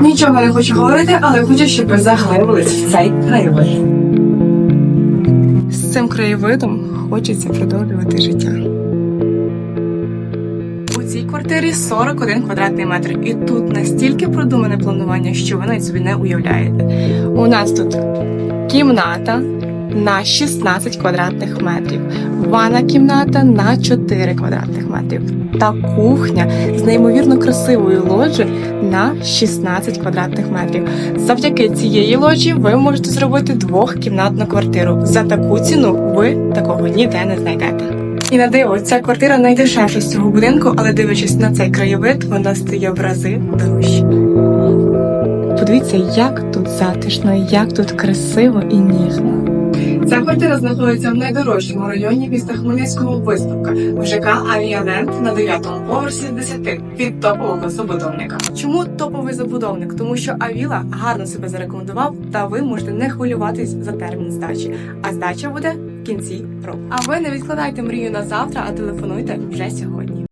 Нічого не хочу говорити, але хочу, щоб ви заглибились в цей краєвид. З цим краєвидом хочеться продовжувати життя. У цій квартирі 41 квадратний метр, і тут настільки продумане планування, що ви навіть собі не уявляєте. У нас тут кімната на 16 квадратних метрів, ванна кімната на 4 квадратних метрів та кухня з неймовірно красивою лоджі на 16 квадратних метрів. Завдяки цієї лоджі ви можете зробити двохкімнатну квартиру. За таку ціну ви такого ніде не знайдете. І на диво, ця квартира найдешевша з цього будинку, але дивлячись на цей краєвид, вона стає в рази дорожче. Подивіться, як тут затишно, як тут красиво і ніжно. Ця квартира знаходиться в найдорожчому районі міста Хмельницького виставка в ЖК Авіаленд на 9-му поверсі з 10 від топового забудовника. Чому топовий забудовник? Тому що Авіла гарно себе зарекомендував, та ви можете не хвилюватись за термін здачі. А здача буде в кінці року. А ви не відкладайте мрію на завтра, а телефонуйте вже сьогодні.